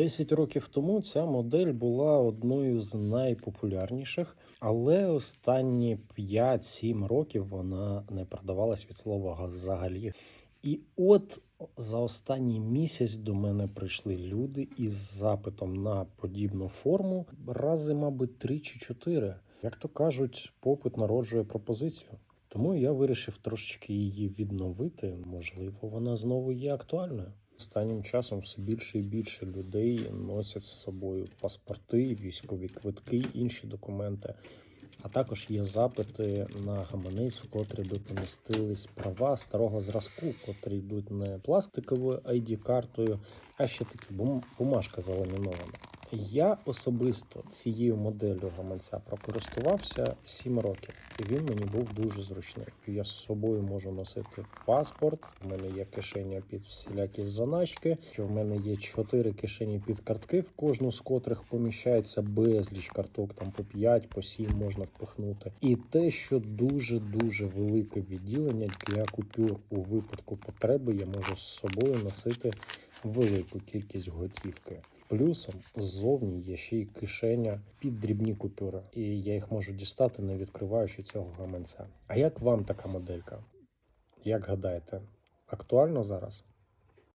10 років тому ця модель була одною з найпопулярніших, але останні 5-7 років вона не продавалась від слова взагалі. І от за останній місяць до мене прийшли люди із запитом на подібну форму рази, мабуть, три чи чотири. Як то кажуть, попит народжує пропозицію. Тому я вирішив трошечки її відновити. Можливо, вона знову є актуальною. Останнім часом все більше і більше людей носять з собою паспорти, військові квитки, інші документи. А також є запити на гаманець, в котрі би помістились права старого зразку, котрі йдуть не пластиковою ID-картою, а ще такі бум- бумажка заламінована. Я особисто цією моделлю гаманця прокористувався 7 років, і він мені був дуже зручний. Я з собою можу носити паспорт. У мене є кишеня під всілякі заначки. Що в мене є 4 кишені під картки, в кожну з котрих поміщається безліч карток, там по 5, по 7 можна впихнути. І те, що дуже дуже велике відділення для купюр у випадку потреби, я можу з собою носити велику кількість готівки. Плюсом ззовні є ще й кишеня під дрібні купюри, і я їх можу дістати, не відкриваючи цього гаманця. А як вам така моделька? Як гадаєте, актуально зараз?